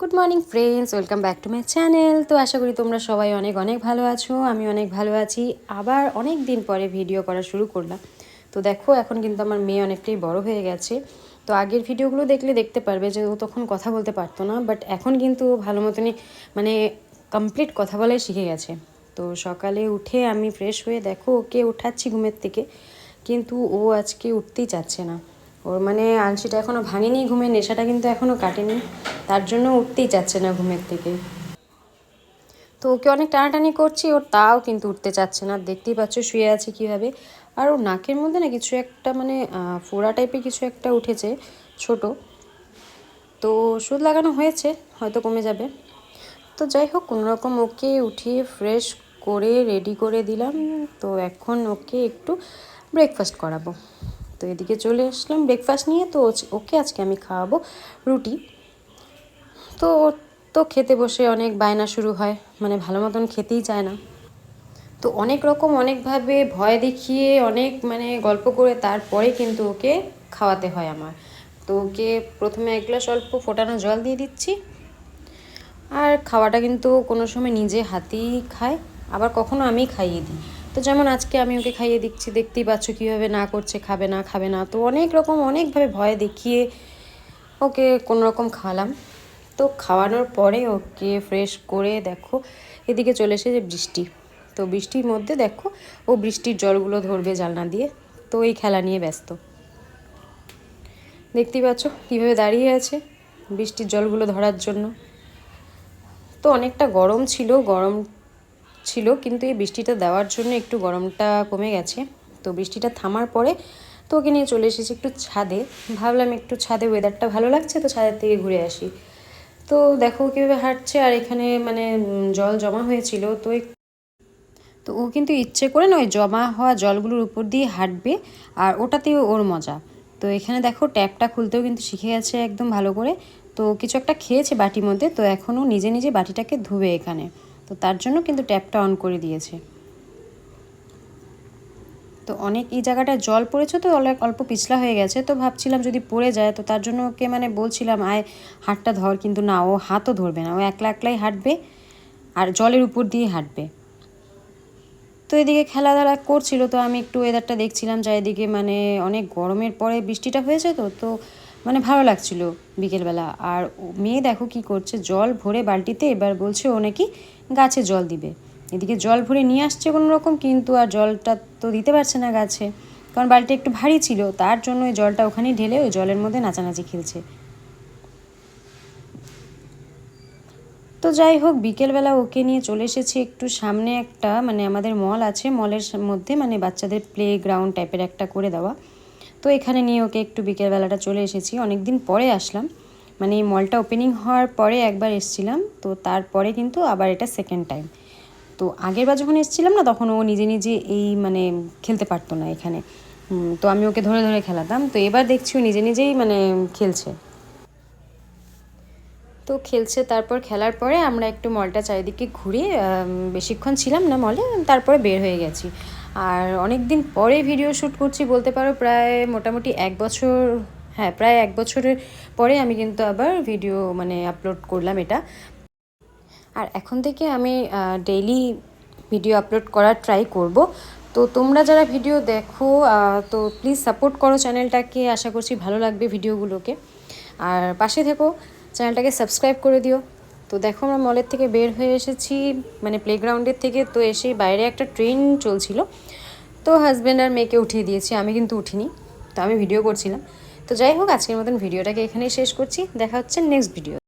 Good morning friends welcome back to my channel তো আশা করি তোমরা সবাই অনেক অনেক ভালো আছো, আমি অনেক ভালো আছি। আবার অনেক দিন পরে ভিডিও করা শুরু করলাম। তো দেখো, এখন কিন্তু আমার মেয়ে অনেকটাই বড় হয়ে গেছে। তো আগের ভিডিওগুলো দেখলে দেখতে পারবে যে ও তখন কথা বলতে পারতো না বাট এখন কিন্তু ভালো মতনই মানে কমপ্লিট কথা বলাই শিখে গেছে। তো সকালে উঠে আমি ফ্রেশ হয়ে দেখো, ওকে উঠাচ্ছি ঘুমের থেকে। কিন্তু ও আজকে উঠতেই চাচ্ছে না। ওর মানে আলসিটা এখনও ভাঙেনি ঘুমের নেশাটা কিন্তু এখনও কাটেনি। তার জন্য উঠতেই চাচ্ছে না ঘুমের থেকে। তো ওকে অনেক টানাটানি করছি, ওর তাও কিন্তু উঠতে চাচ্ছে না। দেখতেই পাচ্ছ শুয়ে আছে কীভাবে। আর ওর নাকের মধ্যে না কিছু একটা মানে ফোড়া টাইপের কিছু একটা উঠেছে ছোট। তো ওষুধ লাগানো হয়েছে, হয়তো কমে যাবে। তো যাই হোক কোনোরকম ওকে উঠিয়ে ফ্রেশ করে রেডি করে দিলাম। তো এখন ওকে একটু ব্রেকফাস্ট করাবো। তো এদিকে চলে আসলাম ব্রেকফাস্ট নিয়ে। তো ওকে আজকে আমি খাওয়াবো রুটি। তো তো খেতে বসে অনেক বায়না শুরু হয়। মানে ভালো মতন খেতেই চায় না। তো অনেক রকম, অনেকভাবে ভয় দেখিয়ে, অনেক মানে গল্প করে তারপরে কিন্তু ওকে খাওয়াতে হয় আমার। তো ওকে প্রথমে এক গ্লাস অল্প ফোটানো জল দিয়ে দিচ্ছি। আর খাওয়াটা কিন্তু কোনো সময় নিজে হাতেই খায়, আবার কখনো আমি খাইয়ে দিই। তো যেমন আজকে আমি ওকে খাইয়ে দিচ্ছি, দেখতেই পাচ্ছ কীভাবে না করছে, খাবে না খাবে না। তো অনেক রকম, অনেকভাবে ভয় দেখিয়ে ওকে কোনো রকম খাওয়ালাম। তো খাওয়ানোর পরে ওকে ফ্রেশ করে দেখো, এদিকে চলে এসেছে বৃষ্টি। তো বৃষ্টির মধ্যে দেখো, ও বৃষ্টির জলগুলো ধরবে জালনা দিয়ে। তো এই খেলা নিয়ে ব্যস্ত। দেখতেই পাচ্ছ কীভাবে দাঁড়িয়ে আছে বৃষ্টির জলগুলো ধরার জন্য। তো অনেকটা গরম ছিল, গরম ছিল, কিন্তু এই বৃষ্টিটা দেওয়ার জন্য একটু গরমটা কমে গেছে। তো বৃষ্টিটা থামার পরে তো ওকে নিয়ে চলে এসেছি একটু ছাদে। ভাবলাম একটু ছাদে ওয়েদারটা ভালো লাগছে তো ছাদের থেকে ঘুরে আসি। তো দেখো কীভাবে হাঁটছে আর এখানে মানে জল জমা হয়েছিল, তো তো ও কিন্তু ইচ্ছে করে নয় জমা হওয়া জলগুলোর উপর দিয়ে হাঁটবে আর ওটাতেও ওর মজা। তো এখানে দেখো ট্যাপটা খুলতেও কিন্তু শিখে গেছে একদম ভালো করে। তো কিছু একটা খেয়েছে বাটির মধ্যে, তো এখনও নিজে নিজে বাটিটাকে ধুবে এখানে। তো তার জন্য কিন্তু ট্যাপটা অন করে দিয়েছে। তো অনেক এই জায়গাটায় জল পড়েছে তো অনেক অল্প পিছলা হয়ে গেছে। তো ভাবছিলাম যদি পড়ে যায়, তো তার জন্য ওকে মানে বলছিলাম, আয়, হাতটা ধর। কিন্তু না, ও হাতও ধরবে না। ও একলা একলাই হাঁটবে আর জলের উপর দিয়ে হাঁটবে। তো এদিকে খেলাধুলা করছিল। তো আমি একটু ওয়েদারটা দেখছিলাম। যা এদিকে মানে অনেক গরমের পরে বৃষ্টিটা হয়েছে তো তো মানে ভালো লাগছিল বিকেলবেলা। আর মেয়ে দেখো কি করছে, জল ভরে বালতিতে এবার বলছে ও নাকি গাছে জল দিবে। এদিকে জল ভরে নিয়ে আসছে কোনো রকম কিন্তু আর জলটা তো দিতে পারছে না গাছে। কারণ বালতি একটু ভারী ছিল, তার জন্য ওই জলটা ওখানে ঢেলে ওই জলের মধ্যে নাচানাচি খেলছে। তো যাই হোক, বিকেলবেলা ওকে নিয়ে চলে এসেছি একটু সামনে একটা মানে আমাদের মল আছে, মলের মধ্যে মানে বাচ্চাদের প্লে গ্রাউন্ড টাইপের একটা করে দেওয়া। তো এখানে নিয়ে ওকে একটু বিকেলবেলাটা চলে এসেছি। অনেক দিন পরে আসলাম। মানে মলটা ওপেনিং হওয়ার পরে একবার এসেছিলাম। তো তারপরে কিন্তু আবার এটা সেকেন্ড টাইম তো আগের বার যখন এসেছিলাম না, তখন ও নিজে নিজে এই মানে খেলতে পারতো না এখানে। তো আমি ওকে ধরে ধরে খেলাতাম। তো এবার দেখছি ও নিজে নিজেই মানে খেলছে। তো খেলছে, তারপর খেলার পরে আমরা একটু মলটা চারিদিকে ঘুরে বেশিক্ষণ ছিলাম না মলে, তারপরে বের হয়ে গেছি। আর অনেক দিন পরে ভিডিও শ্যুট করছি, বলতে পারো প্রায় মোটামুটি এক বছর হ্যাঁ প্রায় এক বছরের পরে আমি কিন্তু আবার ভিডিও মানে আপলোড করলাম এটা। আর এখন থেকে আমি ডেইলি ভিডিও আপলোড করার ট্রাই করব। তো তোমরা যারা ভিডিও দেখো তো প্লিজ সাপোর্ট করো চ্যানেলটাকে আশা করছি ভালো লাগবে ভিডিওগুলোকে আর পাশে থেকো চ্যানেলটাকে সাবস্ক্রাইব করে দিও। তো দেখো আমরা মলের থেকে বের হয়ে এসেছি মানে প্লেগ্রাউন্ডের থেকে তো এসে বাইরে একটা ট্রেন চলছিল। তো হাজব্যান্ড আর মেয়েকে উঠিয়ে দিয়েছি, আমি কিন্তু উঠিনি, তো আমি ভিডিও করছিলাম। তো যাই হোক, আজকের মতন ভিডিওটাকে এখানেই শেষ করছি, দেখা হচ্ছে নেক্সট ভিডিও